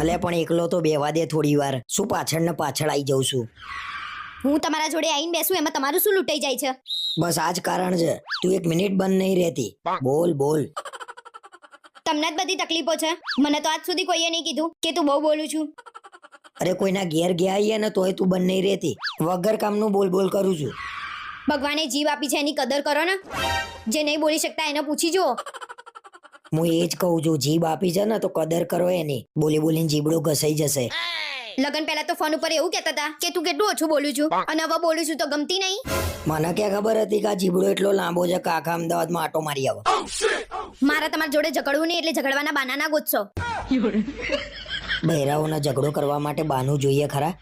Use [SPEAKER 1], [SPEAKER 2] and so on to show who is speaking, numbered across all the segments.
[SPEAKER 1] અલે પણ એકલો તો બેવા દે થોડી વાર. શું પાછળ ને પાછળ આવી જઉં છું?
[SPEAKER 2] હું તમારા જોડે આવીને બેસું એમાં તમારું શું લૂંટાઈ જાય છે?
[SPEAKER 1] બસ આ જ કારણ છે. તું એક મિનિટ બંધ નહીં રહેતી. બોલ બોલ.
[SPEAKER 2] તમને જ બધી તકલીફો છે? મને તો આજ સુધી કોઈએ નહીં કીધું કે તું બહુ બોલું છું.
[SPEAKER 1] અરે કોઈના ઘેર ગયા આવીએ ને તોય તું બંધ નહીં રહેતી. વગર કામનું બોલ બોલ કરું છું.
[SPEAKER 2] ભગવાને જીવ આપી છે એની કદર કરો ને. જે નહીં બોલી શકતા એને પૂછી જુઓ.
[SPEAKER 1] હું એ જ કહું છું જીભ આપી છે ને તો કદર કરો એની. બોલી બોલીને જીબડું ઘસાઈ જશે.
[SPEAKER 2] લગન પહેલા તો ફોન ઉપર એવું કહેતા હતા કે તું કેટલું ઓછું બોલું છું અને હવે બોલું છું તો ગમતી નહીં?
[SPEAKER 1] મને ક્યાં ખબર હતી કે આ જીબડો એટલો લાંબો છે કે આખા અમદાવાદમાં આટો મારી આવે.
[SPEAKER 2] મારા તમારા જોડે ઝઘડવું નહીં એટલે ઝઘડવાના બાનાના ગોતશો.
[SPEAKER 1] બહેરાઓને ઝઘડો કરવા માટે બાનું જોઈએ ખરા?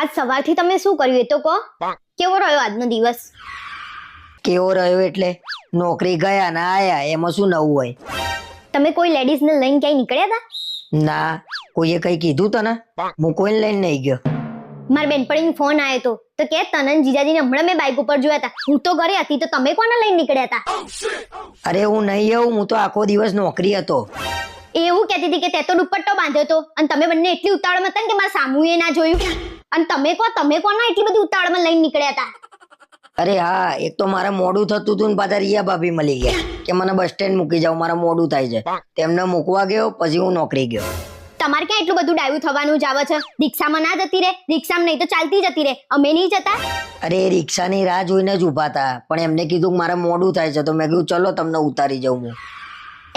[SPEAKER 2] આજ સવારથી તમે શું કર્યું એ તો કહો. કેવો રહ્યો આજનો દિવસ?
[SPEAKER 1] કેવો રહ્યો એટલે? નોકરી ગયા ના આયા એમાં શું નવું હોય?
[SPEAKER 2] તમે કોઈ લેડીઝને લઈને ક્યાંય નીકળ્યા હતા
[SPEAKER 1] ના કોઈએ કઈ કીધું તને? હું કોઈને લઈને નહીં ગયો.
[SPEAKER 2] મારા બેનપણીનો ફોન આવ્યો તો. તો કે તનન જીજાજીને હમણાં મેં બાઇક ઉપર જોયા હતા હું તો ઘરે હતી તો તમે કોને લઈને નીકળ્યા હતા
[SPEAKER 1] અરે હું નહીં આવું હું તો આખો દિવસ નોકરી હતો.
[SPEAKER 2] એવું કહેતી હતી કે તે તો દુપટ્ટો બાંધ્યો હતો. અને તમે બંને એટલી ઉતાવળમાં હતા કે મારા સામુએ ના જોયું. અને તમે કો તમે કોના એટલી બધી ઉતાવળમાં લઈને નીકળ્યા હતા?
[SPEAKER 1] અરે હા એક તો મારે મોડું થતું હતું ને પાછા રિયા ભાભી મળી ગયા કે મને બસ સ્ટેન્ડ મૂકી જાવ મારા મોડું થાય છે. તેમને મૂકવા ગયો પછી હું નોકરી ગયો.
[SPEAKER 2] તમારે ક્યાં એટલું બધું ડાયું થવાનું જ આવે છે? રિક્ષામાં ના જતી રે રિક્ષામાં નહીં તો ચાલતી જતી રે અમે નહીં જતા?
[SPEAKER 1] અરે રિક્ષાની રાહ જોઈને જ ઊભા હતા પણ એમને કીધું કે મારે મોડું થાય છે તો મેં કીધું ચલો તમને ઉતારી જાઉં હું.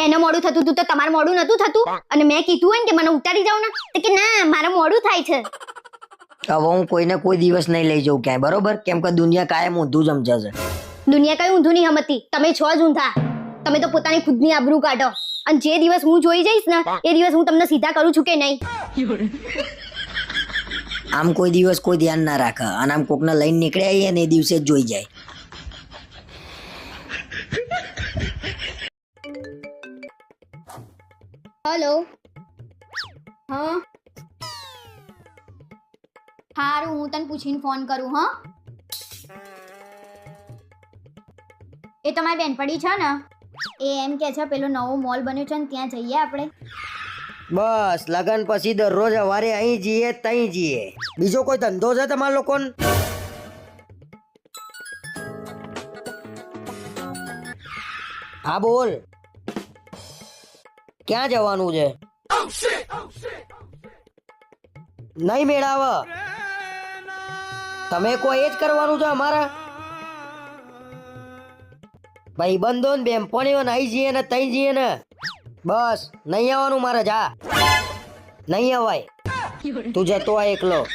[SPEAKER 2] એને મોડું થતું હતું તો તમારે મોડું નતું થતું? અને મેં કીધું હોય ને કે મને ઉતારી જાવ ને તો કે ના મારે મોડું થાય છે.
[SPEAKER 1] હવે હું કોઈને કોઈ દિવસ નહીં લઈ જઉં ક્યાંય બરોબર? કેમ કે દુનિયા કાયમ ઊંધું સમજે છે
[SPEAKER 2] દુનિયા કઈ ઊંધું નહીં હમતી તમે છો જ ઊંધા. તમે તો પોતાની ખુદની આબરૂ કાઢો. અને જે દિવસ હું જોઈ જઈશ ને એ દિવસ હું તમને સીધા કરું છું કે નહીં?
[SPEAKER 1] આમ કોઈ દિવસ કોઈ ધ્યાન ના રાખે. અને આમ કોકને લઈને નીકળ્યા આવીએ ને એ દિવસે જ જોઈ જાય.
[SPEAKER 2] હેલો. હા? હારું હું તને પૂછીને ફોન કરું હં? એ તમારી બેનપડી છે ને? એ એમ કે છે પેલો નવો મોલ બન્યો છે ને ત્યાં જઈએ આપણે.
[SPEAKER 1] બસ લગન પછી દરરોજ સવારે અહીં જઈએ તઈ જઈએ. બીજો કોઈ ધંધો છે તમારા લોકોને? હા બોલ. ક્યાં જવાનું છે? નહીં મેળાવ. તમે કોઈ એ જ કરવાનું છે અમારા? ભાઈ, બંધો ને બેનપણીઓ ને અહીં જઈએ ને તઈ જઈએ ને. બસ, નહીં આવવાનું મારે, જા. નહીં અવાય. તું જતો આ એકલો.